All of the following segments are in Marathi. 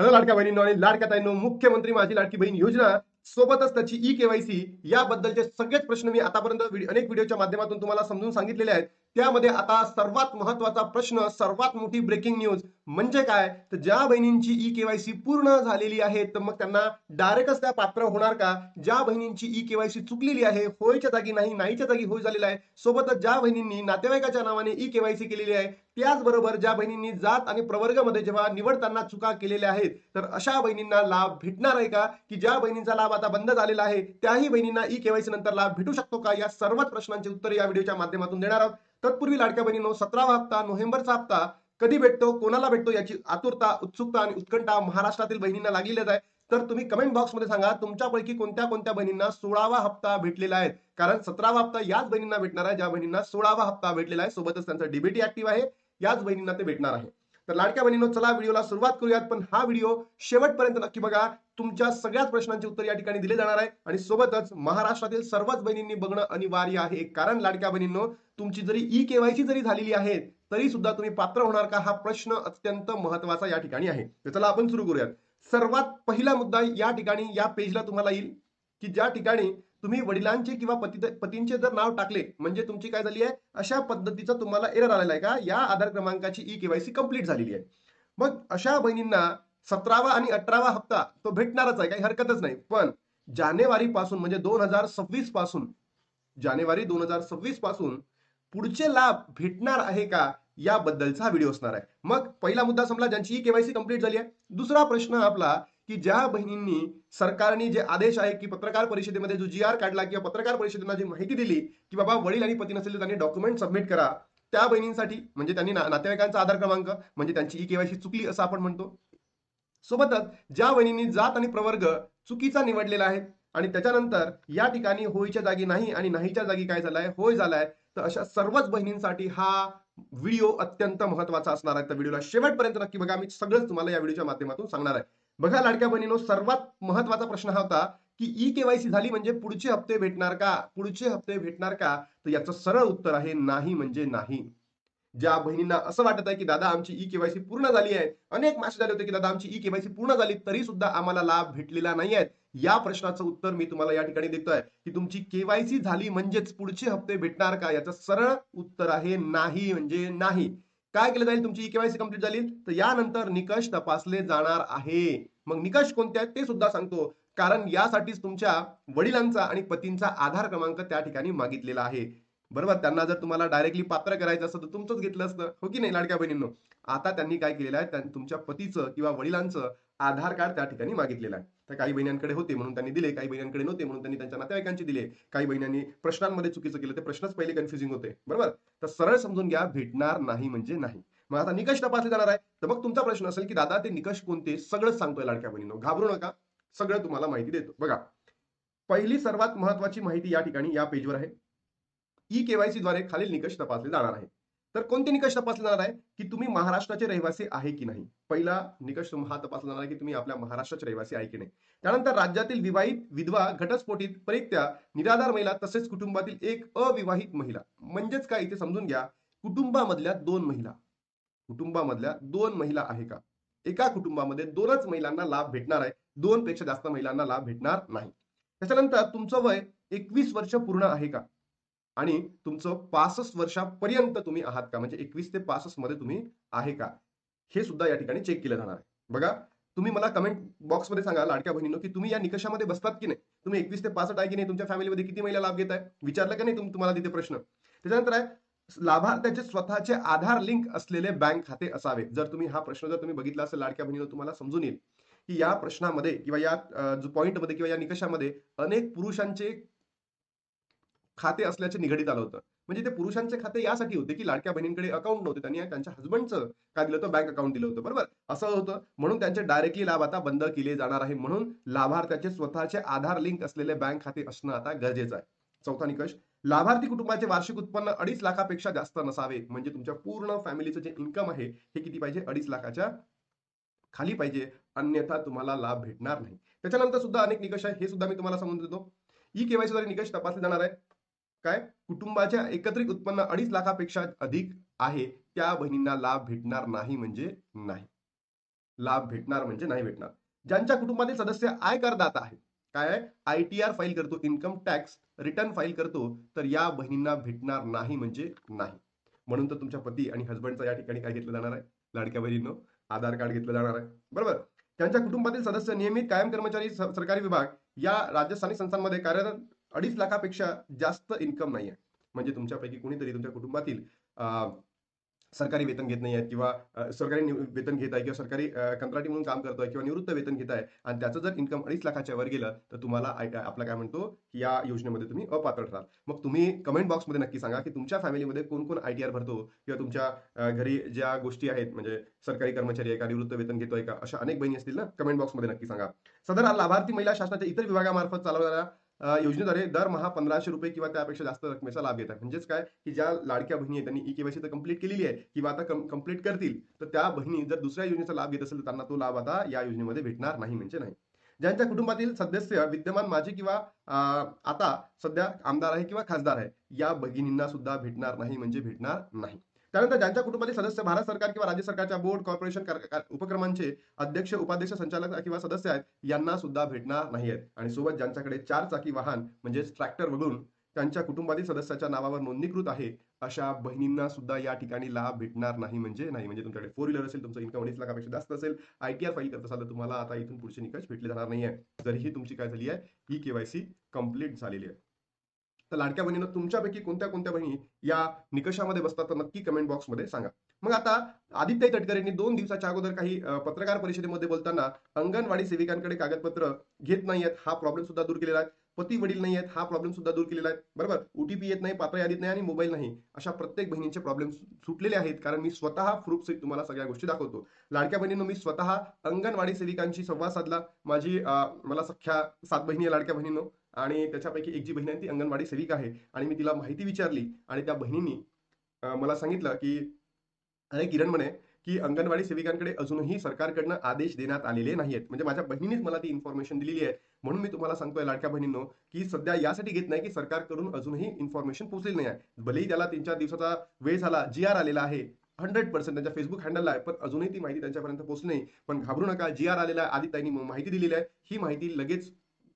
हॅलो लाडक्या बहिणींनो आणि लाडक्या ताईंनो मुख्यमंत्री माझी लाडकी बहीण योजना सोबतच त्याची ई केवायसी याबद्दलचे सगळेच प्रश्न मी आतापर्यंत अनेक व्हिडिओच्या माध्यमातून तुम्हाला समजून सांगितलेले आहेत. त्यामध्ये आता सर्वात महत्त्वाचा प्रश्न सर्वात मोठी ब्रेकिंग न्यूज म्हणजे काय? तर ज्या बहिणींची ई केवायसी पूर्ण झालेली आहे तर मग त्यांना डायरेक्टच त्या पात्र होणार का? ज्या बहिणींची ई केवायसी चुकलेली आहे होयच्या जागी नाही नाहीच्या जागी होय झालेला आहे सोबतच ज्या बहिणींनी नातेवाईकाच्या नावाने ई केवायसी केलेली आहे त्याचबरोबर ज्या बहिणींनी जात आणि प्रवर्गामध्ये जेव्हा निवडताना चुका केलेल्या आहेत तर अशा बहिणींना लाभ भेटणार आहे का? की ज्या बहिणींचा लाभ आता बंद झालेला आहे त्याही बहिणींना ई केवायसी नंतर लाभ भेटू शकतो का? या सर्वच प्रश्नांचे उत्तर या व्हिडिओच्या माध्यमातून देणार आहोत. तत्पूर्वी लाडक्या बहिणींनो सतरावा हप्ता नोव्हेंबरचा हप्ता कधी भेटतो कोणाला भेटतो याची आतुरता उत्सुकता आणि उत्कंठा महाराष्ट्रातील बहिणींना लागलेलीच आहे. तर तुम्ही कमेंट बॉक्समध्ये सांगा तुमच्यापैकी कोणत्या कोणत्या बहिणींना सोळावा हप्ता भेटलेला आहे? कारण सतरावा हप्ता याच बहिणींना भेटणार आहे ज्या बहिणींना सोळावा हप्ता भेटलेला आहे. सोबतच त्यांचा डीबीटी ऍक्टिव्ह आहे. याच बहिणींना ते भेटणार आहे. तर लाडक्या बहिणीनो चला व्हिडिओला सुरुवात करूयात. पण हा व्हिडिओ शेवटपर्यंत नक्की बघा. तुमच्या सगळ्याच प्रश्नांचे उत्तर या ठिकाणी दिले जाणार आहे. आणि सोबतच महाराष्ट्रातील सर्वच बहिणींनी बघणं अनिवार्य आहे. कारण लाडक्या बहिणींनो तुमची जरी ई केवायसी जरी झालेली आहे तरी सुद्धा तुम्ही पात्र होणार का हा प्रश्न अत्यंत महत्त्वाचा या ठिकाणी आहे. तर चला आपण सुरू करूयात. सर्वात पहिला मुद्दा या ठिकाणी या पेजला तुम्हाला येईल की ज्या ठिकाणी तुम्ही वडिलांचे किंवा पती पतींचे जर नाव टाकले म्हणजे तुमची काय झाली आहे? अशा पद्धतीचा तुम्हाला एरर आलेला आहे का? या आधार क्रमांकाची ई केवायसी कंप्लीट झालेली आहे. मग अशा बहिणींना सतरावा आणि अठरावा हप्ता तो भेटणारच आहे काही हरकतच नाही. पण जानेवारी पासून म्हणजे दोन हजार सव्वीसपासून जानेवारी दोन हजार सव्वीसपासून पुढचे लाभ भेटणार आहे का? याबद्दलचा व्हिडिओ असणार आहे. मग पहिला मुद्दा समजा ज्यांची ई केवायसी कंप्लीट झाली आहे. दुसरा प्रश्न आपला की ज्या बहिणींनी सरकारने जे आदेश आहे की पत्रकार परिषदेमध्ये जो जी आर काढला किंवा पत्रकार परिषदेला जी माहिती दिली की बाबा वडील आणि पती नसेल तर त्यांनी डॉक्युमेंट सबमिट करा त्या बहिणींसाठी म्हणजे त्यांनी ना- नातेवाईकांचा आधार क्रमांक म्हणजे त्यांची ई केवायसी चुकली असं आपण म्हणतो. सोबतच ज्या बहिणींनी जात आणि प्रवर्ग चुकीचा निवडलेला आहे आणि त्याच्यानंतर या ठिकाणी होयच्या जागी नाही आणि नाहीच्या जागी काय झालाय? होय झालाय. तर अशा सर्वच बहिणींसाठी हा व्हिडिओ अत्यंत महत्त्वाचा असणार आहे. तर व्हिडिओला शेवटपर्यंत नक्की बघा. मी सगळंच तुम्हाला या व्हिडिओच्या माध्यमातून सांगणार आहे. बघा लाडक्या बहिणीनो सर्वात महत्त्वाचा प्रश्न हा होता की ई केवायसी झाली म्हणजे पुढचे हप्ते भेटणार का? पुढचे हप्ते भेटणार का? तर याचं सरळ उत्तर आहे नाही म्हणजे नाही. ज्या बहिणींना असं वाटत आहे की दादा आमची ई केवायसी पूर्ण झाली आहे. अनेक मासे झाले होते की दादा आमची ई केवायसी पूर्ण झाली तरी सुद्धा आम्हाला लाभ भेटलेला नाही आहे या प्रश्नाचं उत्तर मी तुम्हाला या ठिकाणी देतोय की तुमची केवायसी झाली म्हणजेच पुढचे हप्ते भेटणार का? याचं सरळ उत्तर आहे नाही म्हणजे नाही. काय केलं जाईल? तुमची केवायसी कंप्लीट झाली तर यानंतर निकष तपासले जाणार आहे. मग निकष कोणते आहेत ते सुद्धा सांगतो. कारण यासाठीच तुमच्या वडिलांचा आणि पतींचा आधार क्रमांक त्या ठिकाणी मागितलेला आहे. बरोबर? त्यांना जर तुम्हाला डायरेक्टली पात्र करायचं असतं तर तुमचंच घेतलं असतं. हो की नाही लाडक्या बहिणींनो? आता त्यांनी काय केलेलं आहे? तुमच्या पतीचं किंवा वडिलांचं आधार कार्ड त्या ठिकाणी मागितलेलं आहे. तर काही बहिण्यांकडे होते म्हणून त्यांनी दिले काही बहिण्यांकडे नव्हते म्हणून त्यांनी त्यांच्या नातेवाईकांचे दिले. काही बहिण्यांनी प्रश्नांमध्ये चुकीचं केलं ते प्रश्नच पहिले कन्फ्युजिंग होते. बरोबर? तर सरळ समजून घ्या भेटणार नाही म्हणजे नाही. मग आता निकष तपासले जाणार आहे. तर मग तुमचा प्रश्न असेल की दादा ते निकष कोणते? सगळंच सांगतोय लाडक्या बहिणीनो. घाबरू नका. सगळं तुम्हाला माहिती देतो. बघा. पहिली सर्वात महत्वाची माहिती या ठिकाणी या पेजवर आहे. ई केवायसी द्वारे खालील निकष तपासले जाणार आहे तर कोणते निकष तपासले जाणार आहे की तुम्ही महाराष्ट्राचे रहिवासी आहे की नाही? पहिला निकष हा तपासला जाणार आहे की तुम्ही आपल्या महाराष्ट्राचे रहिवासी आहे की नाही? त्यानंतर राज्यातील विवाहित विधवा घटस्फोटीत परित्या निराधार महिला तसेच कुटुंबातील एक अविवाहित महिला. म्हणजेच काय? इथे समजून घ्या. कुटुंबामधल्या दोन महिला. कुटुंबामधल्या दोन महिला आहे का? एका कुटुंबामध्ये दोनच महिलांना लाभ भेटणार आहे. दोन पेक्षा जास्त महिलांना लाभ भेटणार नाही. त्याच्यानंतर तुमचं वय एकवीस वर्ष पूर्ण आहे का? आणि तुमचं पासष्ट वर्षापर्यंत तुम्ही आहात का? म्हणजे एकवीस ते पासष्टमध्ये तुम्ही आहे का? हे सुद्धा या ठिकाणी चेक केलं जाणार आहे. बघा तुम्ही मला कमेंट बॉक्समध्ये सांगा लाडक्या बहिणीनो की तुम्ही या निकषामध्ये बसतात की नाही? तुम्ही एकवीस ते पासष्ट आहे की नाही? तुमच्या फॅमिलीमध्ये किती महिला लाभ घेत आहे विचारलं का नाही तुम्हाला तिथे प्रश्न? त्याच्यानंतर आहे लाभार्थ्याचे स्वतःचे आधार लिंक असलेले बँक खाते असावे. जर तुम्ही हा प्रश्न जर तुम्ही बघितला असेल लाडक्या बहिणीनो तुम्हाला समजून येईल की या प्रश्नामध्ये किंवा या पॉईंटमध्ये किंवा या निकषामध्ये अनेक पुरुषांचे खाते असल्याचे निगडीत आलं होतं. म्हणजे ते पुरुषांचे खाते यासाठी होते की लाडक्या बहिणींकडे अकाउंट नव्हते. त्यांनी त्यांच्या हस्बंडचं काय दिलं होतं? बँक अकाउंट दिलं होतं. बरोबर? असं होतं. म्हणून त्यांचे डायरेक्टली लाभ आता बंद केले जाणार आहे. म्हणून लाभार्थ्याचे स्वतःचे आधार लिंक असलेले बँक खाते असणं आता गरजेचं आहे. चौथा निकष. लाभार्थी कुटुंबाचे वार्षिक उत्पन्न अडीच लाखापेक्षा जास्त नसावे. म्हणजे तुमच्या पूर्ण फॅमिलीचं जे इन्कम आहे हे किती पाहिजे? अडीच लाखाच्या खाली पाहिजे. अन्यथा तुम्हाला लाभ भेटणार नाही. त्याच्यानंतर सुद्धा अनेक निकष आहे. हे सुद्धा मी तुम्हाला सांगून देतो. ई केवायसी द्वारे निकष तपासले जाणार आहे काय? कुटुंबाच्या एकत्रित उत्पन्न अडीच लाखापेक्षा अधिक आहे. त्या बहिणींना लाभ भेटणार नाही म्हणजे नाही. लाभ भेटणार म्हणजे नाही भेटणार. ज्यांच्या कुटुंबातील सदस्य आयकरदाता आहे काय आय टी आर फाईल करतो इन्कम टॅक्स रिटर्न फाईल करतो तर या बहिणींना भेटणार नाही म्हणजे नाही. म्हणून तर तुमच्या पती आणि हस्बंडचा या ठिकाणी काय घेतलं जाणार आहे? लाडक्या बहिणींनो आधार कार्ड घेतलं जाणार आहे. बरोबर? त्यांच्या कुटुंबातील सदस्य नियमित कायम कर्मचारी सरकारी विभाग या राज्य स्थानिक संस्थांमध्ये कार्यरत अडीच लाखापेक्षा जास्त इन्कम नाही आहे म्हणजे तुमच्यापैकी कोणीतरी तुमच्या कुटुंबातील सरकारी वेतन घेत नाही आहेत किंवा सरकारी वेतन घेत आहे किंवा सरकारी कंत्राटी म्हणून काम करतोय किंवा निवृत्त वेतन घेत आहे आणि त्याचं जर इन्कम अडीच लाखाच्या वर गेलं तर तुम्हाला आपला काय म्हणतो की या योजनेमध्ये तुम्ही अपात्र ठराल. मग तुम्ही कमेंट बॉक्समध्ये नक्की सांगा की तुमच्या फॅमिलीमध्ये कोण कोण आय टी आर भरतो किंवा तुमच्या घरी ज्या गोष्टी आहेत म्हणजे सरकारी कर्मचारी आहे का निवृत्त वेतन घेतोय का अशा अनेक बहिणी असतील ना कमेंट बॉक्समध्ये नक्की सांगा. सदर लाभार्थी महिला शासनाच्या इतर विभागामार्फत चालवणाऱ्या योजनेद्वारे दरमहा पंधराशे रुपये किंवा त्यापेक्षा जास्त रकमेचा लाभ घेत आहे म्हणजेच काय? की ज्या लाडक्या बहिणी आहेत त्यांनी ई केवायसी तर कंप्लीट केलेली आहे किंवा आता कंप्लीट करतील तर त्या बहिणी जर दुसऱ्या योजनेचा लाभ घेत असेल तर त्यांना तो लाभ आता या योजनेमध्ये भेटणार नाही म्हणजे नाही. ज्यांच्या कुटुंबातील सदस्य विद्यमान माजी किंवा आता सध्या आमदार आहे किंवा खासदार आहे या भगिनींना सुद्धा भेटणार नाही म्हणजे भेटणार नाही. त्यानंतर ज्यांच्या कुटुंबातील सदस्य भारत सरकार किंवा राज्य सरकारच्या बोर्ड कॉर्पोरेशन उपक्रमांचे अध्यक्ष उपाध्यक्ष संचालक किंवा सदस्य आहेत यांना सुद्धा भेटणार नाही आहेत आणि सोबत ज्यांच्याकडे चार चाकी वाहन म्हणजे ट्रॅक्टर वगळून त्यांच्या कुटुंबातील सदस्याच्या नावावर नोंदणीकृत आहे अशा बहिणींना सुद्धा या ठिकाणी लाभ भेटणार नाही म्हणजे नाही म्हणजे तुमच्याकडे फोर व्हीलर असेल तुमचं इन्कम अडीच लाखापेक्षा जास्त असेल आय टी आर फाईल करत असाल तर तुम्हाला आता इथून पुढचे निकष भेटले जाणार नाही आहे जरीही तुमची काय झाली आहे ई केवायसी कंप्लीट झालेली आहे. तर लाडक्या बहिणीनं तुमच्यापैकी कोणत्या कोणत्या बहिणी या निकषामध्ये बसतात तर नक्की कमेंट बॉक्समध्ये सांगा. मग आता आदित्य तटकरेंनी दोन दिवसाच्या अगोदर काही पत्रकार परिषदेमध्ये बोलताना अंगणवाडी सेविकांकडे कागदपत्र घेत नाही आहेत हा प्रॉब्लेम सुद्धा दूर केलेला आहे. पती वडील नाही आहेत हा प्रॉब्लेम सुद्धा दूर केलेला आहे. बरोबर? ओटीपी येत नाही पात्र यादीत नाही आणि मोबाईल नाही. अशा प्रत्येक बहिणींचे प्रॉब्लेम सुटलेले आहेत. कारण मी स्वतः प्रूफ सहित तुम्हाला सगळ्या गोष्टी दाखवतो. लाडक्या बहिणींनो मी स्वतः अंगणवाडी सेविकांशी संवाद साधला. माझी मला सख्या सात बहिणी लाडक्या बहिणींनो. आणि त्याच्यापैकी एक जी बहीण आहे ती अंगणवाडी सेविका आहे. आणि मी तिला माहिती विचारली आणि त्या बहिणींनी मला सांगितलं की अरे किरण म्हणे की अंगणवाडी सेविकांकडे अजूनही सरकारकडनं आदेश देण्यात आलेले नाहीयेत. म्हणजे माझ्या बहिणीनेच मला ती इन्फॉर्मेशन दिलेली आहे. म्हणून मी तुम्हाला सांगतोय लाडक्या बहिणींनो की सध्या यासाठी घेत नाही की सरकारकडून अजूनही इन्फॉर्मेशन पोहोचलेली नाही आहे. भलेही त्याला तीन चार दिवसाचा वेळ झाला जी आर आलेला आहे हंड्रेड पर्सेंट त्यांच्या फेसबुक हँडलला आहे पण अजूनही ती माहिती त्यांच्यापर्यंत पोहोचली नाही. पण घाबरू नका जी आर आलेला आहे आधी त्यांनी माहिती दिलेली आहे. ही माहिती लगेच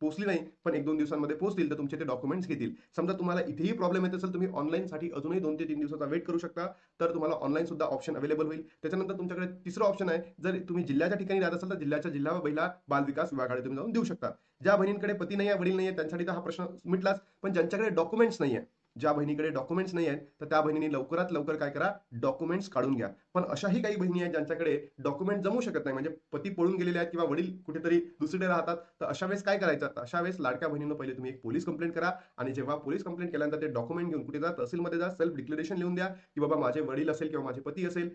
पोहोचली नाही पण एक दोन दिवसांमध्ये पोहोचतील तर तुमचे ते डॉक्युमेंट्स घेतील. समजा तुम्हाला इथेही प्रॉब्लेम येत असेल तुम्ही ऑनलाईनसाठी अजूनही दोन ते तीन दिवसाचा वेट करू शकता तर तुम्हाला ऑनलाईन सुद्धा ऑप्शन अवेलेबल होईल. त्याच्यानंतर तुमच्याकडे तिसरं ऑप्शन आहे जर तुम्ही जिल्ह्याच्या ठिकाणी राहत असाल तर जिल्ह्याच्या जिल्हा बहिला महिला बाल विकास विभागाकडे तुम्ही जाऊन देऊ शकता. ज्या बहिणींकडे पती नाही आहे वडील नाही आहे त्यांच्यासाठी तर हा प्रश्न मिटलाच पण ज्यांच्याकडे डॉक्युमेंट्स नाही आहे ज्या बहिणीकडे डॉक्युमेंट्स नाही आहेत तर त्या बहिणीने लवकरात लवकर काय करा डॉक्युमेंट्स काढून घ्या. पण अशाही काही बहिणी आहेत ज्यांच्याकडे डॉक्युमेंट जमू शकत नाही म्हणजे पती पळून गेलेले आहेत किंवा वडील कुठेतरी दुसरीकडे राहतात तर अशा वेळेस काय करायचं? अशा वेळेस लाडक्या बहिणीनं पहिले तुम्ही एक पोलीस कंप्लेंट करा आणि जेव्हा पोलीस कंप्लेंट केल्यानंतर ते डॉक्युमेंट घेऊन कुठे जा तहसीलमध्ये जा सेल्फ डिक्लेरेशन लिहून द्या की बाबा माझे वडील असेल किंवा माझे पती असेल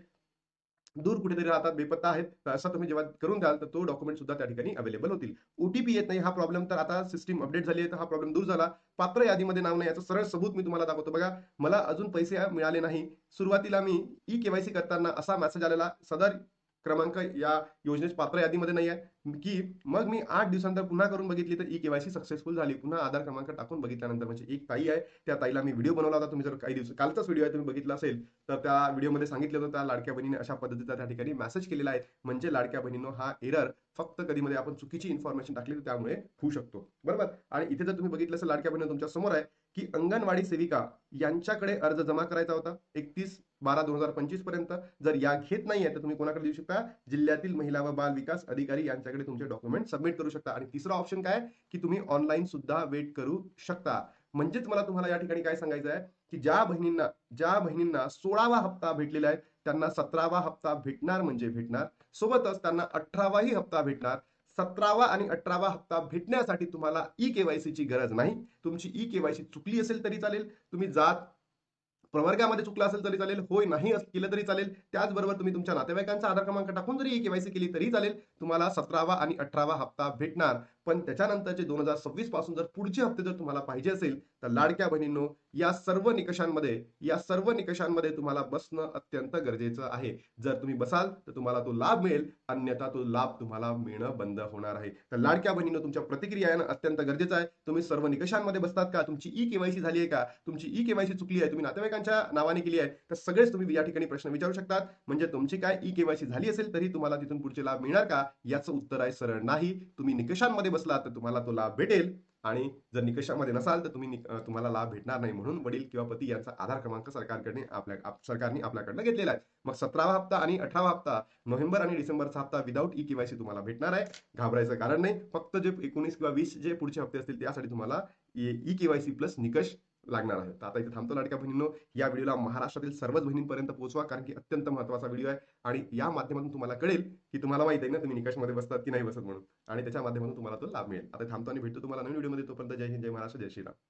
दूर कुठेतरी राहतात बेपत्ता आहेत. तर असं तुम्ही जेव्हा करून द्याल तर तो डॉक्युमेंट सुद्धा त्या ठिकाणी अवेलेबल होतील. ओटीपी येत नाही हा प्रॉब्लेम तर आता सिस्टीम अपडेट झाली आहे तर हा प्रॉब्लेम दूर झाला. पात्र यादीमध्ये नाव नाही याचं सरळ सबूत मी तुम्हाला दाखवतो. बघा मला अजून पैसे मिळाले नाही. सुरुवातीला मी ई केवायसी करताना असा मेसेज आलेला सदर क्रमांक या योजनेच्या पात्र यादीमध्ये नाही आहे. की मग मी आठ दिवसानंतर पुन्हा करून बघितली तर ई केवायसी सक्सेसफुल झाली. पुन्हा आधार क्रमांक टाकून बघितल्यानंतर म्हणजे एक ताई आहे. त्या ताईला मी व्हिडिओ बनवला होता. तुम्ही जर काही दिवस कालचाच व्हिडिओ आहे तुम्ही बघितला असेल तर त्या व्हिडिओमध्ये सांगितलं होतं त्या लाडक्या बहिणीने अशा पद्धतीचा त्या ठिकाणी मेसेज केलेला आहे. म्हणजे लाडक्या बहिणीनं हा एरर फक्त कधीमध्ये आपण चुकीची इन्फॉर्मेशन टाकली तर त्यामुळे होऊ शकतो. बरोबर? आणि इथे जर तुम्ही बघितलं असेल लाडक्या बहिणी तुमच्यासमोर आहे की अंगणवाडी सेविका यांच्याकडे अर्ज जमा करायचा होता एकतीस बारा दोन हजार पंचवीसपर्यंत. जर या घेत नाहीये तर तुम्ही कोणाकडे देऊ शकता? जिल्ह्यातील महिला व बाल विकास अधिकारी यांच्याकडे तुमचे डॉक्युमेंट सबमिट करू शकता. आणि तिसरा ऑप्शन काय? की तुम्ही ऑनलाईन सुद्धा वेट करू शकता. म्हणजेच मला तुम्हाला या ठिकाणी काय सांगायचं आहे? की ज्या बहिणींना ज्या बहिणींना सोळावा हप्ता भेटलेला आहे त्यांना सतरावा हप्ता भेटणार म्हणजे भेटणार. सोबतच त्यांना अठरावाही हप्ता भेटणार. सतरावा आणि अठरावा हप्ता भेटण्यासाठी तुम्हाला ई केवायसीची गरज नाही. तुमची ई केवायसी चुकली असेल तरी चालेल. तुम्ही जात प्रवर्गामध्ये चुकला असेल तरी चालेल होय नाही अस- केलं तरी चालेल त्याचबरोबर तुम्ही तुमच्या नातेवाईकांचा आधार क्रमांक टाकून जरी केवायसी केली तरी चालेल तुम्हाला सतरावा आणि अठरावा हप्ता भेटणार. पण त्याच्यानंतरचे दोन हजार सव्वीसपासून जर पुढचे हप्ते जर तुम्हाला पाहिजे असेल तर लाडक्या बहिणींनो या सर्व निकषांमध्ये या सर्व निकषांमध्ये तुम्हाला बसणं अत्यंत गरजेचं आहे. जर तुम्ही बसाल तर तुम्हाला तो लाभ मिळेल अन्यथा तो लाभ तुम्हाला मिळणं बंद होणार आहे. तर लाडक्या बहिणीनं तुमच्या प्रतिक्रिया येणं अत्यंत गरजेचं आहे. तुम्ही सर्व निकषांमध्ये बसतात का? तुमची ई केवायसी झाली आहे का? तुमची ई केवायसी चुकली आहे? तुम्ही नातेवाईकांच्या नावाने केली आहे? तर सगळेच तुम्ही या ठिकाणी प्रश्न विचारू शकतात. म्हणजे तुमची काय ई केवायसी झाली असेल तरी तुम्हाला तिथून पुढचे लाभ मिळणार का? याचं उत्तर आहे सरळ नाही. तुम्ही निकषांमध्ये बसलात तर तुम्हाला तो लाभ भेटेल. आणि जर निकषामध्ये नसाल तर तुम्ही तुम्हाला लाभ भेटणार नाही म्हणून वडील किंवा पती यांचा आधार क्रमांक सरकारकडे आपल्या आप- सरकारने आपल्याकडनं घेतलेला आहे. मग सतरावा हप्ता आणि अठरावा हप्ता नोव्हेंबर आणि डिसेंबरचा हप्ता विदाऊट ई केवायसी तुम्हाला भेटणार आहे. घाबरायचं कारण नाही. फक्त जे एकोणीस किंवा वीस जे पुढचे हप्ते असतील त्यासाठी तुम्हाला ई केवायसी प्लस निकष लागणार आहे आता इथे थांबतो लाडक्या बहिणींनो. या व्हिडिओला महाराष्ट्रातील सर्वच बहिणींपर्यंत पोहोचवा कारण की अत्यंत महत्त्वाचा व्हिडिओ आहे. आणि या माध्यमातून तुम्हाला कळेल की तुम्हाला माहिती आहे ना तुम्ही निकषमध्ये बसतात की नाही बसत म्हणून. आणि त्याच्या माध्यमातून तुम्हाला तो लाभ मिळेल. आता थांबतो आणि भेटतो तुम्हाला नवीन व्हिडिओमध्ये. तोपर्यंत जय हिंद जय महाराष्ट्र जय श्रीराम.